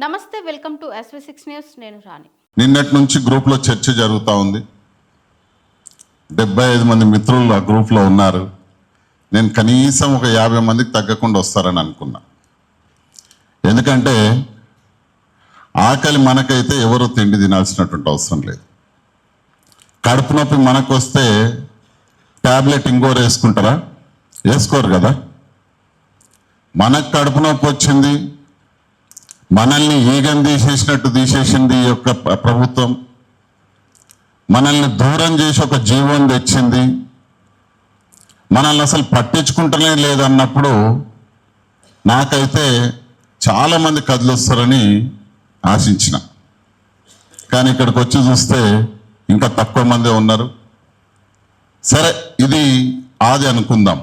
నమస్తే welcome to SV six news నేను రాణి. నిన్నటి నుంచి గ్రూప్లో చర్చ జరుగుతూ ఉంది. డెబ్బై ఐదు మంది మిత్రులు ఆ గ్రూప్లో ఉన్నారు. నేను కనీసం ఒక యాభై మందికి తగ్గకుండా వస్తారని అనుకున్నా. ఎందుకంటే ఆకలి మనకైతే ఎవరు తిండి తినాల్సినటువంటి అవసరం లేదు. కడుపు నొప్పి మనకు వస్తే ట్యాబ్లెట్ ఇంకోరు వేసుకుంటారా? వేసుకోరు కదా. మనకు కడుపు నొప్పి వచ్చింది మనల్ని ఈగం తీసేసినట్టు తీసేసింది ఈ యొక్క ప్రభుత్వం. మనల్ని దూరం చేసి ఒక జీవం తెచ్చింది. మనల్ని అసలు పట్టించుకుంటనే లేదన్నప్పుడు నాకైతే చాలామంది కదిలొస్తారని ఆశించిన. కానీ ఇక్కడికి వచ్చి చూస్తే ఇంకా తక్కువ మందే ఉన్నారు. సరే ఇది ఆది అనుకుందాం.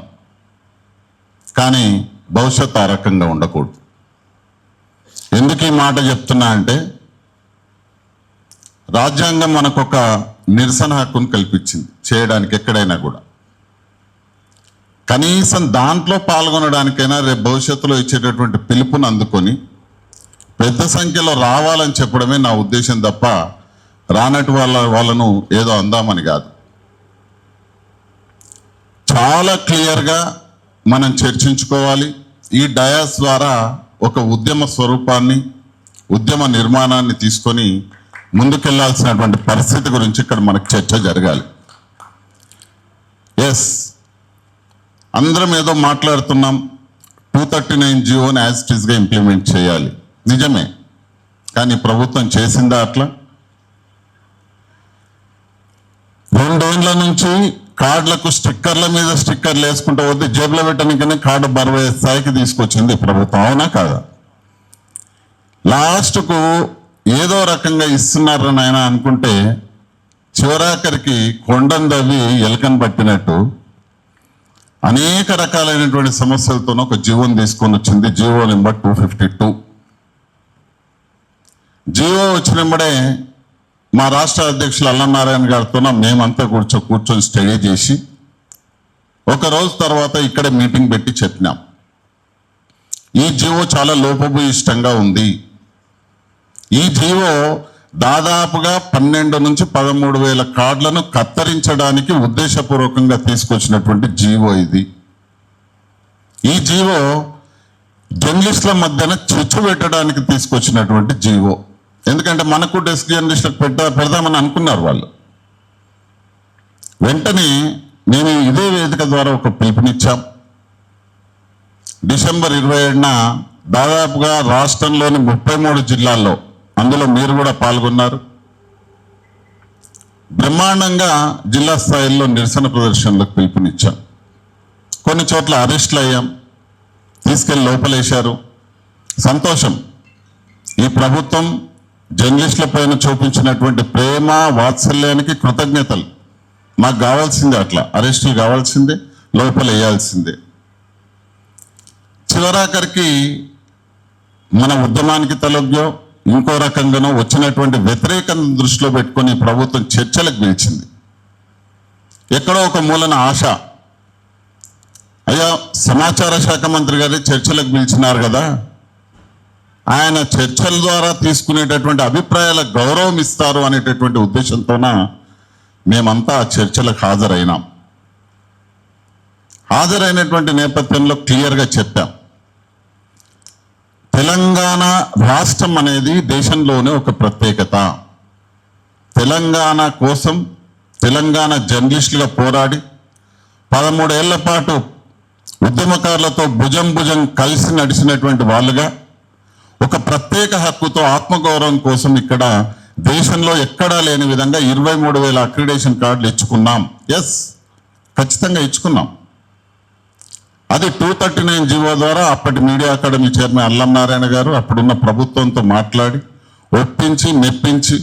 కానీ భవిష్యత్ ఆ రకంగా ఉండకూడదు. ఎందుకు ఈ మాట చెప్తున్నా అంటే రాజ్యాంగం మనకు ఒక నిరసన హక్కును కల్పించింది చేయడానికి ఎక్కడైనా కూడా. కనీసం దాంట్లో పాల్గొనడానికైనా రేపు భవిష్యత్తులో ఇచ్చేటటువంటి పిలుపును అందుకొని పెద్ద సంఖ్యలో రావాలని చెప్పడమే నా ఉద్దేశం తప్ప రానటి వాళ్ళ వాళ్ళను ఏదో అందామని కాదు. చాలా క్లియర్గా మనం చర్చించుకోవాలి. ఈ డయాస్ ద్వారా ఒక ఉద్యమ స్వరూపాన్ని ఉద్యమ నిర్మాణాన్ని తీసుకొని ముందుకెళ్ళాల్సినటువంటి పరిస్థితి గురించి ఇక్కడ మనకు చర్చ జరగాలి. ఎస్ అందరం ఏదో మాట్లాడుతున్నాం టూ థర్టీ నైన్ జియోని యాజ్ ఇట్ ఈస్గా ఇంప్లిమెంట్ చేయాలి. నిజమే. కానీ ప్రభుత్వం చేసిందా అట్లా? రెండేళ్ళ నుంచి కార్డులకు స్టిక్కర్ల మీద స్టిక్కర్లు వేసుకుంటూ వద్దు జేబులో పెట్టడానికనే కార్డు బరువే స్థాయికి తీసుకొచ్చింది ప్రభుత్వం. అవునా కాదా? లాస్ట్కు ఏదో రకంగా ఇస్తున్నారు నాయన అనుకుంటే చివరాఖరికి కొండం దవ్వి ఎలకను పట్టినట్టు అనేక రకాలైనటువంటి సమస్యలతో ఒక జీవోని తీసుకొని వచ్చింది. GO number two fifty two. GO వచ్చినప్పుడే మా రాష్ట్ర అధ్యక్షులు అల్లనారాయణ గారితో మేమంతా కూర్చో కూర్చొని స్టడీ చేసి ఒక రోజు తర్వాత ఇక్కడ మీటింగ్ పెట్టి చెప్పినాం. ఈ జీవో చాలా లోపభూయిష్టంగా ఉంది. ఈ జీవో దాదాపుగా పన్నెండు నుంచి పదమూడు వేల కార్డులను కత్తరించడానికి ఉద్దేశపూర్వకంగా తీసుకొచ్చినటువంటి జీవో ఇది. ఈ జీవో జర్నలిస్టుల మధ్యన చిచ్చు పెట్టడానికి తీసుకొచ్చినటువంటి జీవో. ఎందుకంటే మనకు డెస్క్ జర్నలిస్టులకు పెట్ట పెడదామని అనుకున్నారు వాళ్ళు. వెంటనే మేము ఇదే వేదిక ద్వారా ఒక పిలుపునిచ్చాం. డిసెంబర్ ఇరవై ఏడున దాదాపుగా రాష్ట్రంలోని ముప్పై మూడు జిల్లాల్లో అందులో మీరు కూడా పాల్గొన్నారు. బ్రహ్మాండంగా జిల్లా స్థాయిలో నిరసన ప్రదర్శనలకు పిలుపునిచ్చాం. కొన్ని చోట్ల అరెస్టులు అయ్యాం. తీసుకెళ్ళి లోపలేశారు. సంతోషం. ఈ ప్రభుత్వం జర్నలిస్టుల పైన చూపించినటువంటి ప్రేమ వాత్సల్యానికి కృతజ్ఞతలు. మాకు కావాల్సిందే అట్లా. అరెస్టులు కావాల్సిందే లోపల వేయాల్సిందే. చివరాఖరికి మన ఉద్యమానికి తలగ్యో ఇంకో రకంగానో వచ్చినటువంటి వ్యతిరేకతను దృష్టిలో పెట్టుకొని ప్రభుత్వం చర్చలకు పిలిచింది ఎక్కడో ఒక మూలన ఆశ. అయ్యా సమాచార శాఖ మంత్రి గారి చర్చలకు పిలిచినారు కదా. ఆయన చర్చల ద్వారా తీసుకునేటటువంటి అభిప్రాయాల గౌరవం ఇస్తారు అనేటటువంటి ఉద్దేశంతోన మేమంతా ఆ చర్చలకు హాజరైనాం. హాజరైనటువంటి నేపథ్యంలో క్లియర్గా చెప్పాం. తెలంగాణ రాష్ట్రం అనేది దేశంలోనే ఒక ప్రత్యేకత. తెలంగాణ కోసం తెలంగాణ జర్నలిస్టులుగా పోరాడి పదమూడేళ్ళ పాటు ఉద్యమకారులతో భుజం భుజం కలిసి నడిచినటువంటి వాళ్ళుగా ఒక ప్రత్యేక హక్కుతో ఆత్మగౌరవం కోసం ఇక్కడ దేశంలో ఎక్కడా లేని విధంగా ఇరవై మూడు వేల అక్రిడేషన్ కార్డులు ఇచ్చుకున్నాం. ఎస్ ఖచ్చితంగా ఇచ్చుకున్నాం. అది టూ థర్టీ నైన్ జీవో ద్వారా అప్పటి మీడియా అకాడమీ చైర్మన్ అల్లం నారాయణ గారు అప్పుడున్న ప్రభుత్వంతో మాట్లాడి ఒప్పించి మెప్పించి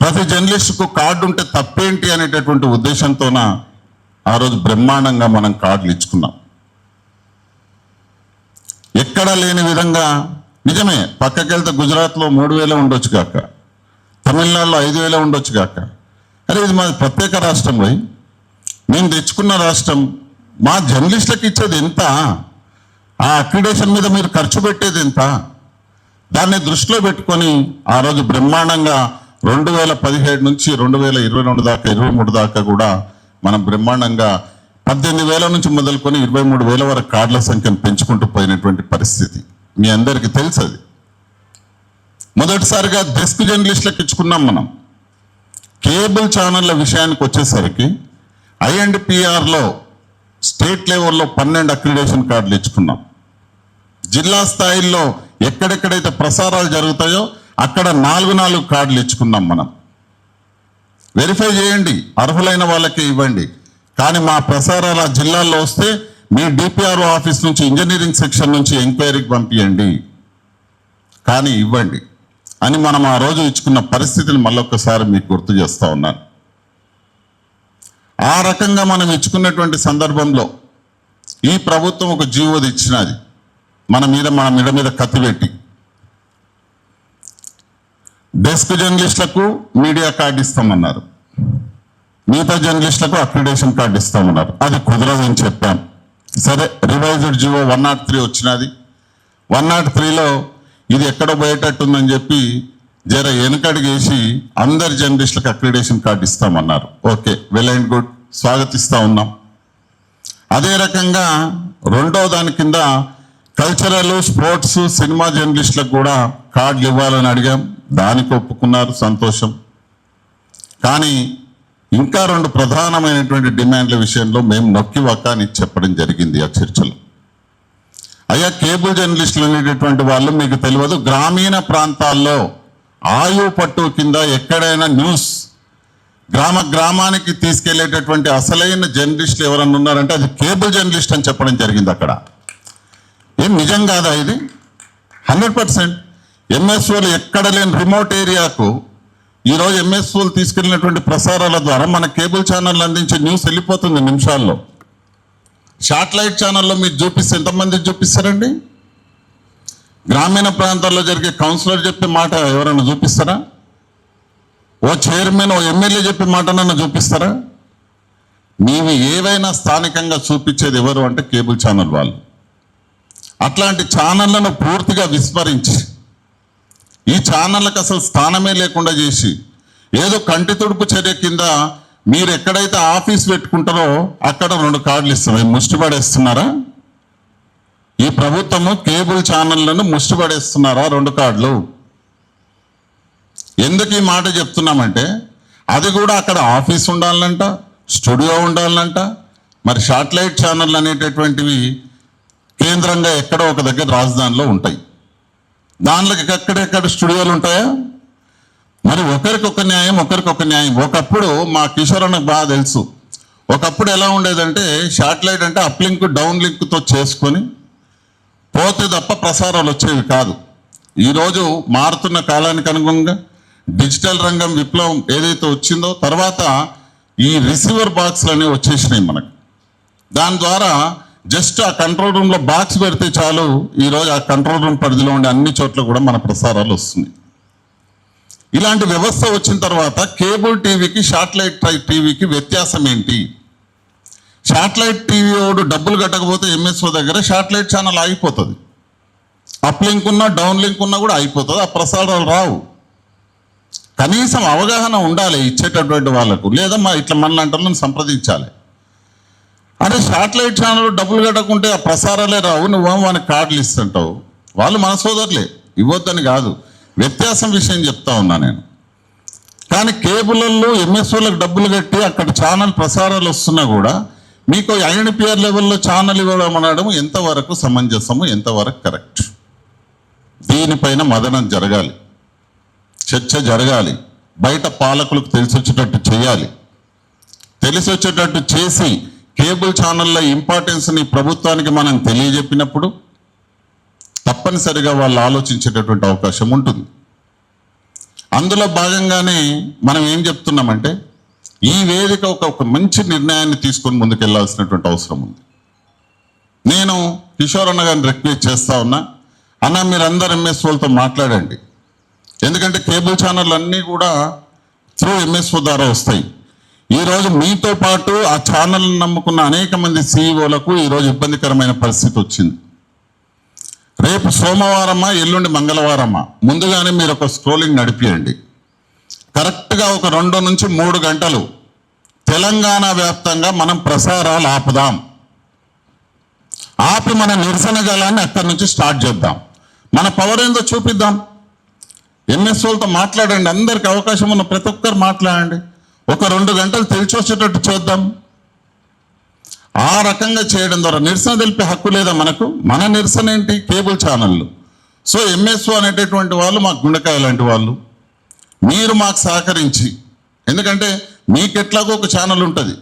ప్రతి జర్నలిస్టుకు కార్డు ఉంటే తప్పేంటి అనేటటువంటి ఉద్దేశంతోన ఆ రోజు బ్రహ్మాండంగా మనం కార్డులు ఇచ్చుకున్నాం. ఎక్కడా లేని విధంగా నిజమే పక్కకెళ్తే గుజరాత్లో మూడు వేలే ఉండొచ్చు కాక తమిళనాడులో ఐదు వేలే ఉండొచ్చు కాక. అరే ఇది మాది ప్రత్యేక రాష్ట్రం పోయి మేము తెచ్చుకున్న రాష్ట్రం మా జర్నలిస్టులకు ఇచ్చేది ఎంత? ఆ అక్రిడేషన్ మీద మీరు ఖర్చు పెట్టేది ఎంత? దాన్ని దృష్టిలో పెట్టుకొని ఆ రోజు బ్రహ్మాండంగా రెండు వేల పదిహేడు నుంచి రెండు వేల ఇరవై రెండు దాకా ఇరవై మూడు దాకా కూడా మనం బ్రహ్మాండంగా పద్దెనిమిది వేల నుంచి మొదలుకొని ఇరవై మూడు వేల వరకు కార్డుల సంఖ్యను పెంచుకుంటూ పోయినటువంటి పరిస్థితి. మీ అందరికీ తెలుసు అది మొదటిసారిగా డెస్క్ జర్నలిస్టులకు ఇచ్చుకున్నాం మనం. కేబుల్ ఛానళ్ళ విషయానికి వచ్చేసరికి ఐ అండ్ స్టేట్ లెవెల్లో పన్నెండు అక్రిడేషన్ కార్డులు ఇచ్చుకున్నాం. జిల్లా స్థాయిల్లో ఎక్కడెక్కడైతే ప్రసారాలు జరుగుతాయో అక్కడ నాలుగు నాలుగు కార్డులు ఇచ్చుకున్నాం మనం. వెరిఫై చేయండి అర్హులైన వాళ్ళకే ఇవ్వండి. కానీ మా ప్రసారాలు ఆ జిల్లాల్లో వస్తే మీ డిపిఆర్ఓ ఆఫీస్ నుంచి ఇంజనీరింగ్ సెక్షన్ నుంచి ఎంక్వైరీకి పంపించండి కానీ ఇవ్వండి. అని మనం ఆ రోజు ఇచ్చుకున్న పరిస్థితిని మళ్ళొక్కసారి మీకు గుర్తు చేస్తా ఉన్నాను. ఆ రకంగా మనం ఇచ్చుకున్నటువంటి సందర్భంలో ఈ ప్రభుత్వం ఒక జీవోది ఇచ్చినది. మన మీద మన మిడ మీద కత్తిపెట్టి డెస్క్ జర్నలిస్టులకు మీడియా కార్డు ఇస్తామన్నారు. మిగతా జర్నలిస్టులకు అక్రిడేషన్ కార్డు ఇస్తామన్నారు. అది కుదరదని చెప్పాం. సరే revised GO one not three వచ్చినది. వన్ నాట్ త్రీలో ఇది ఎక్కడ పోయేటట్టుందని చెప్పి జర వెనుకడిగేసి అందరి జర్నలిస్టులకు అక్రిడేషన్ కార్డు ఇస్తామన్నారు. Okay well and good. స్వాగతిస్తూ ఉన్నాం. అదే రకంగా రెండో దాని కింద కల్చరల్ స్పోర్ట్స్ సినిమా జర్నలిస్టులకు కూడా కార్డులు ఇవ్వాలని అడిగాం. దానికి ఒప్పుకున్నారు సంతోషం. కానీ ఇంకా రెండు ప్రధానమైనటువంటి డిమాండ్ల విషయంలో మేము నొక్కి వక్కాని చెప్పడం జరిగింది ఆ చర్చలో. అయ్యా కేబుల్ జర్నలిస్టులు అనేటటువంటి వాళ్ళు మీకు తెలియదు గ్రామీణ ప్రాంతాల్లో ఆయు పట్టు కింద ఎక్కడైనా న్యూస్ గ్రామ గ్రామానికి తీసుకెళ్ళేటటువంటి అసలైన జర్నలిస్టులు ఎవరన్నా ఉన్నారంటే అది కేబుల్ జర్నలిస్ట్ అని చెప్పడం జరిగింది అక్కడ. ఏం నిజం కాదా ఇది? Hundred percent. ఎంఎస్ఓలు ఎక్కడ లేని రిమోట్ ఏరియాకు ఈరోజు ఎంఎస్ఓలు తీసుకెళ్ళినటువంటి ప్రసారాల ద్వారా మన కేబుల్ ఛానల్ అందించే న్యూస్ వెళ్ళిపోతుంది నిమిషాల్లో. శాటిలైట్ ఛానల్లో మీరు చూపిస్తే ఎంతమందికి చూపిస్తారండి? గ్రామీణ ప్రాంతాల్లో జరిగే కౌన్సిలర్ చెప్పే మాట ఎవరైనా చూపిస్తారా? ఓ చైర్మన్ ఓ ఎమ్మెల్యే చెప్పే మాటనన్నా చూపిస్తారా? నీవి ఏవైనా స్థానికంగా చూపించేది ఎవరు అంటే కేబుల్ ఛానల్ వాళ్ళు. అట్లాంటి ఛానళ్ళను పూర్తిగా విస్మరించి ఈ ఛానళ్ళకి అసలు స్థానమే లేకుండా చేసి ఏదో కంటి తుడుపు చర్య కింద మీరు ఎక్కడైతే ఆఫీస్ పెట్టుకుంటారో అక్కడ రెండు కార్డులు ఇస్తాం ముష్టి పడేస్తున్నారా ఈ ప్రభుత్వము కేబుల్ ఛానళ్ళను ముష్టి పడేస్తున్నారా రెండు కార్డులు. ఎందుకు ఈ మాట చెప్తున్నామంటే అది కూడా అక్కడ ఆఫీస్ ఉండాలంట స్టూడియో ఉండాలంట మరి శాటిలైట్ ఛానళ్ళు అనేటటువంటివి కేంద్రంగా ఎక్కడో ఒక దగ్గర రాజధానిలో ఉంటాయి. దాంట్లోకి ఎక్కడెక్కడ స్టూడియోలు ఉంటాయా? మరి ఒకరికొక న్యాయం ఒకరికొక న్యాయం. ఒకప్పుడు మా కిషోర్ అన్నకు బాగా తెలుసు. ఒకప్పుడు ఎలా ఉండేదంటే శాటిలైట్ అంటే అప్ లింక్ డౌన్ లింక్తో చేసుకొని పోతే తప్ప ప్రసారాలు వచ్చేవి కాదు. ఈరోజు మారుతున్న కాలానికి అనుగుణంగా డిజిటల్ రంగం విప్లవం ఏదైతే వచ్చిందో తర్వాత ఈ రిసీవర్ బాక్స్లు అనేవి వచ్చేసినాయి మనకు. దాని ద్వారా జస్ట్ ఆ కంట్రోల్ రూమ్లో బాక్స్ పెడితే చాలు ఈరోజు ఆ కంట్రోల్ రూమ్ పరిధిలో ఉండే అన్ని చోట్ల కూడా మన ప్రసారాలు వస్తున్నాయి. ఇలాంటి వ్యవస్థ వచ్చిన తర్వాత కేబుల్ టీవీకి శాటిలైట్ టీవీకి వ్యత్యాసం ఏంటి? శాటిలైట్ టీవీ వాడు డబ్బులు కట్టకపోతే ఎంఎస్ఓ దగ్గర శాటిలైట్ ఛానల్ ఆగిపోతుంది. అప్ లింక్ ఉన్నా డౌన్ లింక్ ఉన్నా కూడా అయిపోతుంది ఆ ప్రసారాలు రావు. కనీసం అవగాహన ఉండాలి ఇచ్చేటటువంటి వాళ్ళకు లేదా మా ఇట్లా మన సంప్రదించాలి. అంటే శాటిలైట్ ఛానల్ డబ్బులు కట్టకుంటే ఆ ప్రసారాలే రావు నువ్వేమో వానికి కార్డులు ఇస్తుంటావు వాళ్ళు మన సోదరులే ఇవ్వద్దని కాదు. వ్యత్యాసం విషయం చెప్తా ఉన్నా నేను. కానీ కేబుల్లో ఎంఎస్ఓలకు డబ్బులు కట్టి అక్కడ ఛానల్ ప్రసారాలు వస్తున్నా కూడా మీకు ఐఎన్పిఆర్ లెవెల్లో ఛానల్ ఇవ్వడం అనడం ఎంతవరకు సమంజసము ఎంతవరకు కరెక్ట్ దీనిపైన మదనం జరగాలి. చర్చ జరగాలి. బయట పాలకులకు తెలిసి వచ్చేటట్టు చేయాలి. తెలిసి వచ్చేటట్టు చేసి కేబుల్ ఛానళ్ళ ఇంపార్టెన్స్ని ప్రభుత్వానికి మనం తెలియజెప్పినప్పుడు తప్పనిసరిగా వాళ్ళు ఆలోచించేటటువంటి అవకాశం ఉంటుంది. అందులో భాగంగానే మనం ఏం చెప్తున్నామంటే ఈ వేదిక ఒక ఒక మంచి నిర్ణయాన్ని తీసుకొని ముందుకెళ్ళాల్సినటువంటి అవసరం ఉంది. నేను కిషోర్ అన్న గారిని రిక్వెస్ట్ చేస్తా ఉన్నా. అన్న మీరందరు ఎంఎస్ఓలతో మాట్లాడండి. ఎందుకంటే కేబుల్ ఛానల్ అన్నీ కూడా త్రూ ఎంఎస్ఓ ద్వారా వస్తాయి. ఈరోజు మీతో పాటు ఆ ఛానల్ని నమ్ముకున్న అనేక మంది సీఈఓలకు ఈరోజు ఇబ్బందికరమైన పరిస్థితి వచ్చింది. రేపు సోమవారమా ఎల్లుండి మంగళవారమా? ముందుగానే మీరు ఒక స్క్రోలింగ్ నడిపియండి. కరెక్ట్గా ఒక రెండు నుంచి మూడు గంటలు తెలంగాణ వ్యాప్తంగా మనం ప్రసారాలు ఆపుదాం. ఆపి మన నిరసన గలాన్ని అక్కడి నుంచి స్టార్ట్ చేద్దాం. మన పవర్ ఏందో చూపిద్దాం. ఎంఎస్ఓలతో మాట్లాడండి. అందరికి అవకాశం ఉన్న ప్రతి ఒక్కరు మాట్లాడండి. ఒక రెండు గంటలు తెలిసి వచ్చేటట్టు చూద్దాం. ఆ రకంగా చేయడం ద్వారా నిరసన తెలిపే హక్కు లేదా మనకు? మన నిరసన ఏంటి? కేబుల్ ఛానళ్ళు. సో ఎంఎస్ఓ అనేటటువంటి వాళ్ళు మాకు గుండెకాయ లాంటి వాళ్ళు. మీరు మాకు సహకరించి ఎందుకంటే మీకెట్లాగో ఒక ఛానల్ ఉంటుంది.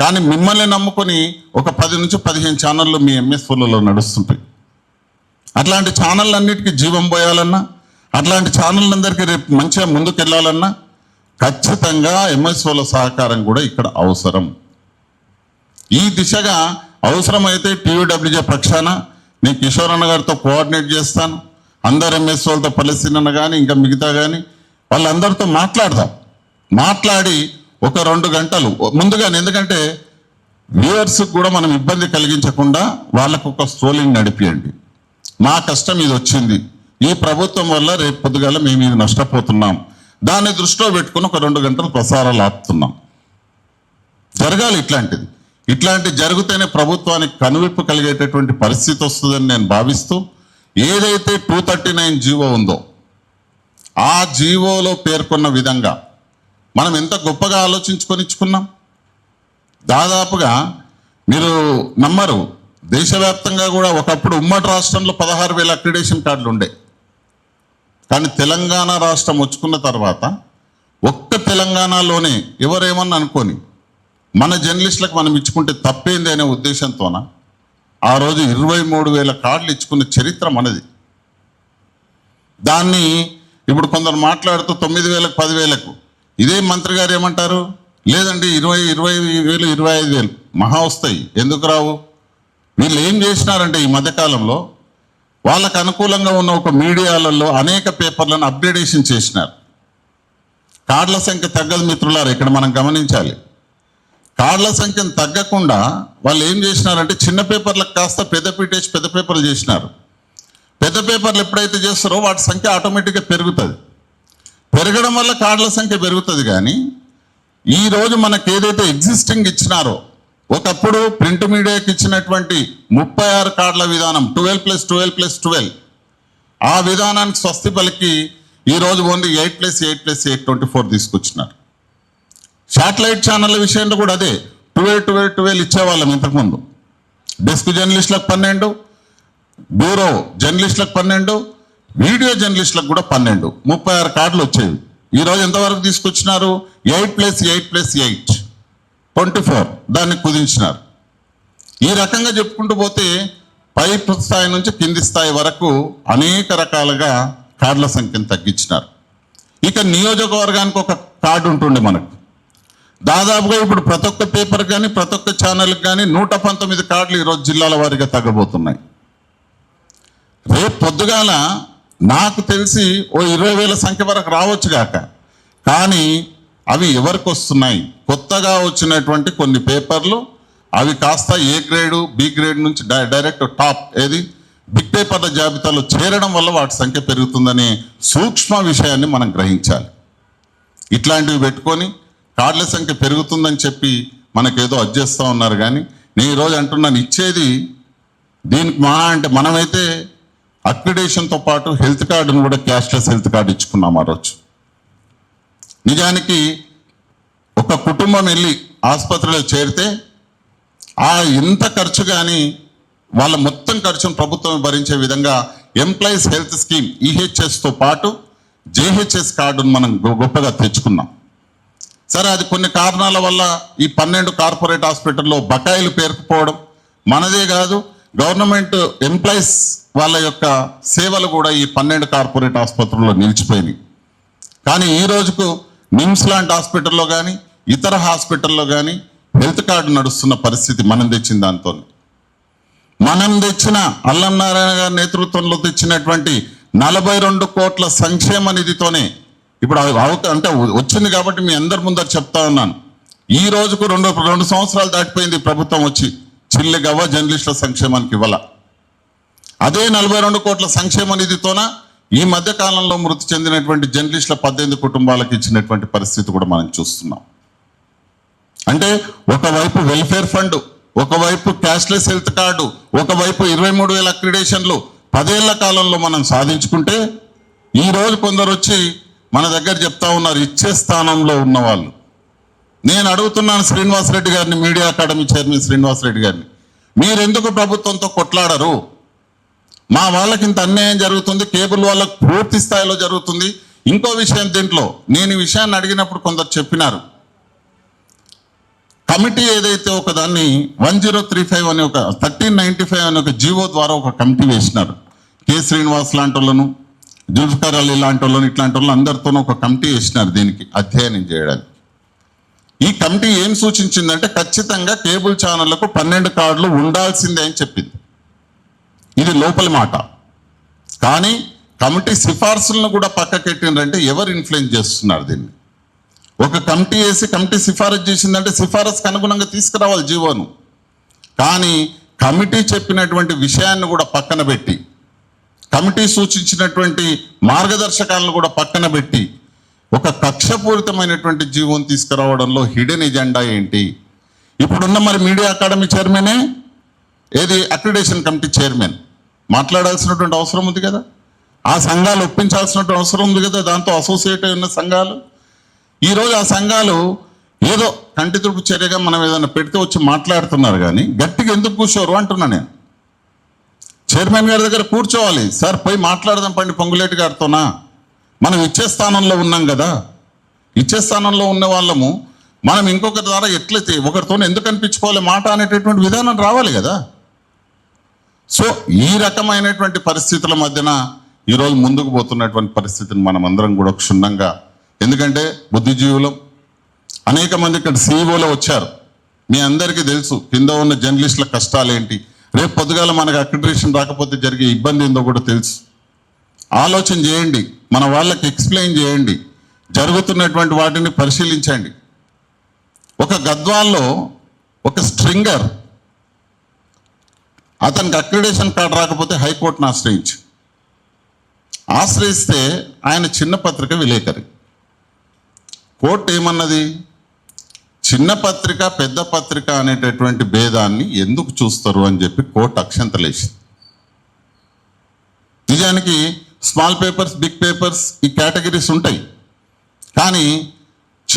కానీ మిమ్మల్ని నమ్ముకొని ఒక పది నుంచి పదిహేను ఛానళ్ళు మీ ఎంఎస్ఓలలో నడుస్తుంటాయి. అట్లాంటి ఛానళ్ళన్నిటికీ జీవం పోయాలన్నా అట్లాంటి ఛానళ్ళందరికీ రేపు మంచిగా ముందుకు వెళ్ళాలన్నా ఖచ్చితంగా ఎంఎస్ఓల సహకారం కూడా ఇక్కడ అవసరం. ఈ దిశగా అవసరమైతే టీయూడబ్ల్యూజే పక్షాన నేను కిషోర్ అన్న గారితో కోఆర్డినేట్ చేస్తాను. అందరు ఎంఎస్ఓలతో పలస్తీన్ కానీ ఇంకా మిగతా కానీ వాళ్ళందరితో మాట్లాడదాం. మాట్లాడి ఒక రెండు గంటలు ముందుగానే ఎందుకంటే వ్యూవర్స్కి కూడా మనం ఇబ్బంది కలిగించకుండా వాళ్ళకు ఒక స్ట్రోలింగ్ నడిపియండి. మా కష్టం ఇది వచ్చింది. ఈ ప్రభుత్వం వల్ల రేపు పొద్దుగాల మేము ఇది నష్టపోతున్నాం. దాన్ని దృష్టిలో పెట్టుకుని ఒక రెండు గంటలు ప్రసారాలు ఆపుతున్నాం. జరగాలి ఇట్లాంటిది. ఇట్లాంటి జరుగుతేనే ప్రభుత్వానికి కనువిప్పు కలిగేటటువంటి పరిస్థితి వస్తుందని నేను భావిస్తూ ఏదైతే టూ థర్టీ నైన్ జీవో ఉందో ఆ జీవోలో పేర్కొన్న విధంగా మనం ఎంత గొప్పగా ఆలోచించుకొని ఇచ్చుకున్నాం దాదాపుగా మీరు నమ్మరు దేశవ్యాప్తంగా కూడా ఒకప్పుడు ఉమ్మడి రాష్ట్రంలో పదహారు వేల అక్రిడేషన్ కార్డులు ఉండే కానీ తెలంగాణ రాష్ట్రం వచ్చుకున్న తర్వాత ఒక్క తెలంగాణలోనే ఎవరేమన్నా అనుకోని మన జర్నలిస్టులకు మనం ఇచ్చుకుంటే తప్పేంది అనే ఉద్దేశంతోన ఆ రోజు ఇరవై మూడు వేల కార్డులు ఇచ్చుకున్న చరిత్ర మనది. దాన్ని ఇప్పుడు కొందరు మాట్లాడుతూ తొమ్మిది వేలకు పదివేలకు ఇదే మంత్రి గారు ఏమంటారు? లేదండి ఇరవై ఇరవై వేలు ఇరవై ఐదు వేలు. మహా వస్తాయి. ఎందుకు రావు? వీళ్ళు ఏం చేసినారంటే ఈ మధ్యకాలంలో వాళ్ళకు అనుకూలంగా ఉన్న ఒక మీడియాలలో అనేక పేపర్లను అప్గ్రేడేషన్ చేసినారు. కార్డుల సంఖ్య తగ్గదు మిత్రులారు ఇక్కడ మనం గమనించాలి. కార్డుల సంఖ్యను తగ్గకుండా వాళ్ళు ఏం చేసినారంటే చిన్న పేపర్లకు కాస్త పెద్ద పీటేసి పెద్ద పేపర్లు చేసినారు. పెద్ద పేపర్లు ఎప్పుడైతే చేస్తారో వాటి సంఖ్య ఆటోమేటిక్గా పెరుగుతుంది. పెరగడం వల్ల కార్డుల సంఖ్య పెరుగుతుంది కానీ ఈరోజు మనకు ఏదైతే ఎగ్జిస్టింగ్ ఇచ్చినారో ఒకప్పుడు ప్రింట్ మీడియాకి ఇచ్చినటువంటి ముప్పై ఆరు కార్డుల విధానం twelve plus twelve plus twelve ఆ విధానానికి స్వస్తి పలికి ఈరోజు only eight plus eight plus eight twenty four తీసుకొచ్చినారు. శాటిలైట్ ఛానళ్ళ విషయంలో కూడా అదే ట్వెల్వ్ ట్వెల్వ్ ట్వెల్వ్ ఇచ్చేవాళ్ళం ఇంతకుముందు. డెస్క్ జర్నలిస్టులకు పన్నెండు బ్యూరో జర్నలిస్టులకు పన్నెండు వీడియో జర్నలిస్టులకు కూడా పన్నెండు ముప్పై ఆరు కార్డులు వచ్చేవి. ఈ రోజు ఎంతవరకు తీసుకొచ్చినారు? Eight plus eight plus eight. Twenty four దాన్ని కుదించినారు. ఈ రకంగా చెప్పుకుంటూ పోతే పై స్థాయి నుంచి కింది స్థాయి వరకు అనేక రకాలుగా కార్డుల సంఖ్యను తగ్గించినారు. ఇక నియోజకవర్గానికి ఒక కార్డు ఉంటుండే మనకు. దాదాపుగా ఇప్పుడు ప్రతి ఒక్క పేపర్ కానీ ప్రతి ఒక్క ఛానల్కి కానీ నూట పంతొమ్మిది కార్డులు ఈరోజు జిల్లాల వారీగా తగ్గబోతున్నాయి. రేపు పొద్దుగాల నాకు తెలిసి ఓ ఇరవై వేల సంఖ్య వరకు రావచ్చు కాక. కానీ అవి ఎవరికి వస్తున్నాయి? కొత్తగా వచ్చినటువంటి కొన్ని పేపర్లు అవి కాస్త ఏ గ్రేడు బి గ్రేడ్ నుంచి డై- డైరెక్ట్ టాప్ ఏది? బిగ్ పేపర్ల జాబితాలో చేరడం వల్ల వాటి సంఖ్య పెరుగుతుందనే సూక్ష్మ విషయాన్ని మనం గ్రహించాలి. ఇట్లాంటివి పెట్టుకొని కార్డుల సంఖ్య పెరుగుతుందని చెప్పి మనకేదో అడ్జేస్తూ ఉన్నారు కానీ నేను ఈరోజు అంటున్నాను ఇచ్చేది దీనికి మా అంటే మనమైతే అక్రిడేషన్తో పాటు హెల్త్ కార్డును కూడా క్యాష్లెస్ హెల్త్ కార్డు ఇచ్చుకున్నాం ఆ రోజు. నిజానికి ఒక కుటుంబం వెళ్ళి ఆసుపత్రిలో చేరితే ఆ ఇంత ఖర్చు కానీ వాళ్ళ మొత్తం ఖర్చును ప్రభుత్వం భరించే విధంగా ఎంప్లాయీస్ హెల్త్ స్కీమ్ ఈహెచ్ఎస్తో పాటు జేహెచ్ఎస్ కార్డును మనం గొ- గొప్పగా తెచ్చుకున్నాం. సరే అది కొన్ని కారణాల వల్ల ఈ పన్నెండు కార్పొరేట్ హాస్పిటల్లో బకాయిలు పేరుకుపోవడం మనదే కాదు గవర్నమెంట్ ఎంప్లాయీస్ వాళ్ళ యొక్క సేవలు కూడా ఈ పన్నెండు కార్పొరేట్ ఆసుపత్రుల్లో నిలిచిపోయినాయి. కానీ ఈ రోజుకు నిమ్స్ లాంటి హాస్పిటల్లో కానీ ఇతర హాస్పిటల్లో కానీ హెల్త్ కార్డు నడుస్తున్న పరిస్థితి మనం తెచ్చిన దాంతో మనం తెచ్చిన అల్లం నారాయణ గారి నేతృత్వంలో తెచ్చినటువంటి నలభై రెండు కోట్ల సంక్షేమ నిధితోనే ఇప్పుడు అవి అంటే వచ్చింది కాబట్టి మీ అందరి ముందర చెప్తా ఉన్నాను. ఈ రోజుకు రెండు రెండు సంవత్సరాలు దాటిపోయింది ప్రభుత్వం వచ్చి చిల్లిగవ్వ జర్నలిస్టుల సంక్షేమానికి ఇవ్వాల. అదే నలభై రెండు కోట్ల సంక్షేమ నిధితోన ఈ మధ్య కాలంలో మృతి చెందినటువంటి జర్నలిస్టుల పద్దెనిమిది కుటుంబాలకు ఇచ్చినటువంటి పరిస్థితి కూడా మనం చూస్తున్నాం. అంటే ఒకవైపు వెల్ఫేర్ ఫండ్ ఒకవైపు క్యాష్లెస్ హెల్త్ కార్డు ఒకవైపు ఇరవై మూడు వేల అక్రిడేషన్లు పదేళ్ళ కాలంలో మనం సాధించుకుంటే ఈ రోజు కొందరు వచ్చి మన దగ్గర చెప్తా ఉన్నారు ఇచ్చే స్థానంలో ఉన్న వాళ్ళు. నేను అడుగుతున్నాను శ్రీనివాసరెడ్డి గారిని మీడియా అకాడమీ చైర్మన్ శ్రీనివాసరెడ్డి గారిని. మీరెందుకు ప్రభుత్వంతో కొట్లాడరు? మా వాళ్ళకి ఇంత అన్యాయం జరుగుతుంది కేబుల్ వాళ్ళకు పూర్తి స్థాయిలో జరుగుతుంది. ఇంకో విషయం దీంట్లో నేను ఈ విషయాన్ని అడిగినప్పుడు కొందరు చెప్పినారు. కమిటీ ఏదైతే ఒక దాన్ని వన్ జీరో త్రీ ఫైవ్ అనే ఒక థర్టీన్ నైన్టీ ఫైవ్ అనే ఒక జీవో ద్వారా ఒక కమిటీ వేసినారు. కె శ్రీనివాస్ లాంటి వాళ్ళను జుల్ఫికర్ అలీ లాంటి వాళ్ళను ఇట్లాంటి వాళ్ళు అందరితోనూ ఒక కమిటీ వేసినారు దీనికి అధ్యయనం చేయడానికి. ఈ కమిటీ ఏం సూచించిందంటే ఖచ్చితంగా కేబుల్ ఛానళ్ళకు పన్నెండు కార్డులు ఉండాల్సిందే అని చెప్పింది. ఇది లోపలి మాట. కానీ కమిటీ సిఫార్సులను కూడా పక్కకెట్టిండ్రంటే ఎవరు ఇన్ఫ్లుయెన్స్ చేస్తున్నారు దీన్ని? ఒక కమిటీ వేసి కమిటీ సిఫారసు చేసిందంటే సిఫారసుకు అనుగుణంగా తీసుకురావాలి జీవోను. కానీ కమిటీ చెప్పినటువంటి విషయాన్ని కూడా పక్కన పెట్టి కమిటీ సూచించినటువంటి మార్గదర్శకాలను కూడా పక్కన పెట్టి ఒక కక్షపూరితమైనటువంటి జీవోను తీసుకురావడంలో హిడెన్ ఎజెండా ఏంటి? ఇప్పుడున్న మరి మీడియా అకాడమీ చైర్మనే ఏది? అక్రిడేషన్ కమిటీ చైర్మన్ మాట్లాడాల్సినటువంటి అవసరం ఉంది కదా. ఆ సంఘాలు ఒప్పించాల్సినటువంటి అవసరం ఉంది కదా. దాంతో అసోసియేట్ అయి ఉన్న సంఘాలు ఈరోజు ఆ సంఘాలు ఏదో కంటి తుడుపు చర్యగా మనం ఏదైనా పెడితే వచ్చి మాట్లాడుతున్నారు కానీ గట్టిగా ఎందుకు కూర్చోరు అంటున్నా నేను. చైర్మన్ గారి దగ్గర కూర్చోవాలి. సార్ పోయి మాట్లాడదాం పండి పొంగులేటి గారితోనా? మనం ఇచ్చే స్థానంలో ఉన్నాం కదా. ఇచ్చే స్థానంలో ఉన్న వాళ్ళము మనం ఇంకొకరి ద్వారా ఎట్లయితే ఒకరితో ఎందుకు అనిపించుకోవాలి మాట అనేటటువంటి విధానం రావాలి కదా. సో ఈ రకమైనటువంటి పరిస్థితుల మధ్యన ఈరోజు ముందుకు పోతున్నటువంటి పరిస్థితిని మనం అందరం కూడా క్షుణ్ణంగా ఎందుకంటే బుద్ధిజీవులం అనేక మంది ఇక్కడ సీఈఓలు వచ్చారు. మీ అందరికీ తెలుసు కింద ఉన్న జర్నలిస్టుల కష్టాలు ఏంటి రేపు పొద్దుగాల మనకు అక్రిడేషన్ రాకపోతే జరిగే ఇబ్బంది ఏందో కూడా తెలుసు. ఆలోచన చేయండి మన వాళ్ళకి ఎక్స్ప్లెయిన్ చేయండి జరుగుతున్నటువంటి వాటిని పరిశీలించండి. ఒక గద్వాల్లో ఒక స్ట్రింగర్ అతనికి అక్రిడేషన్ కార్డు రాకపోతే హైకోర్టును ఆశ్రయించి. ఆశ్రయిస్తే ఆయన చిన్న పత్రిక విలేకరి. కోర్టు ఏమన్నది? చిన్న పత్రిక పెద్ద పత్రిక అనేటటువంటి భేదాన్ని ఎందుకు చూస్తారు అని చెప్పి కోర్టు అక్షంతలేసింది. నిజానికి స్మాల్ పేపర్స్ బిగ్ పేపర్స్ ఈ కేటగిరీస్ ఉంటాయి. కానీ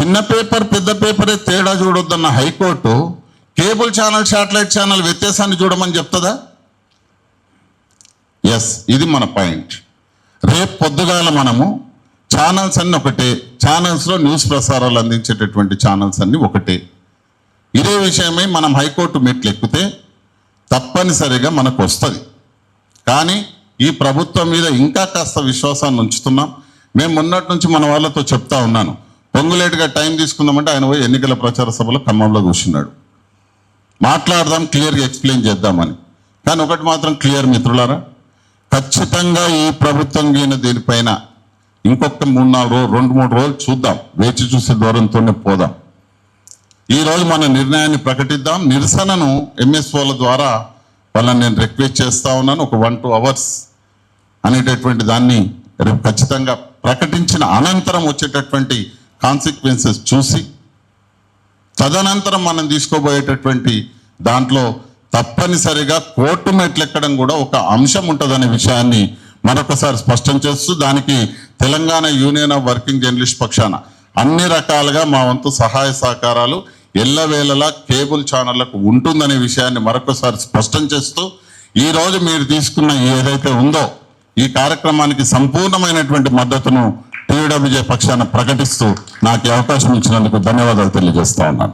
చిన్న పేపర్ పెద్ద పేపరే తేడా చూడొద్దన్న high court cable channel satellite channel వ్యత్యాసాన్ని చూడమని చెప్తుందా? ఎస్ ఇది మన పాయింట్. రేపు పొద్దుగాల మనము ఛానల్స్ అన్ని ఒకటే. ఛానల్స్లో న్యూస్ ప్రసారాలు అందించేటటువంటి ఛానల్స్ అన్ని ఒకటే. ఇదే విషయమై మనం హైకోర్టు మెట్లు ఎక్కితే తప్పనిసరిగా మనకు వస్తుంది. కానీ ఈ ప్రభుత్వం మీద ఇంకా కాస్త విశ్వాసాన్ని ఉంచుతున్నాం. మేము మొన్నటి నుంచి మన వాళ్ళతో చెప్తా ఉన్నాను. పొంగులేటుగా టైం తీసుకుందామంటే ఆయన పోయి ఎన్నికల ప్రచార సభలో ఖమ్మంలో కూర్చున్నాడు. మాట్లాడదాం క్లియర్గా ఎక్స్ప్లెయిన్ చేద్దామని. కానీ ఒకటి మాత్రం క్లియర్ మిత్రులారా ఖచ్చితంగా ఈ ప్రభుత్వం గీన దీనిపైన ఇంకొక మూడు నాలుగు రోజులు రెండు మూడు రోజులు చూద్దాం. వేచి చూసే దూరంతోనే పోదాం. ఈ రోజు మన నిర్ణయాన్ని ప్రకటిద్దాం. నిరసనను ఎంఎస్ఓల ద్వారా వాళ్ళని నేను రిక్వెస్ట్ చేస్తా ఉన్నాను. ఒక వన్ టూ అవర్స్ అనేటటువంటి దాన్ని రేపు ఖచ్చితంగా ప్రకటించిన అనంతరం వచ్చేటటువంటి కాన్సిక్వెన్సెస్ చూసి తదనంతరం మనం తీసుకోబోయేటటువంటి దాంట్లో తప్పనిసరిగా కోర్టు మెట్లెక్కడం కూడా ఒక అంశం ఉంటుందనే విషయాన్ని మరొకసారి స్పష్టం చేస్తూ దానికి Telangana union of working journalist పక్షాన అన్ని రకాలుగా మా వంతు సహాయ సహకారాలు ఎల్లవేళలా కేబుల్ ఛానళ్ళకు ఉంటుందనే విషయాన్ని మరొకసారి స్పష్టం చేస్తూ ఈ రోజు మీరు తీసుకున్న ఏదైతే ఉందో ఈ కార్యక్రమానికి సంపూర్ణమైనటువంటి మద్దతును టీడబ్ల్యూజే పక్షాన ప్రకటిస్తూ నాకు అవకాశం ఇచ్చినందుకు ధన్యవాదాలు తెలియజేస్తా ఉన్నాను.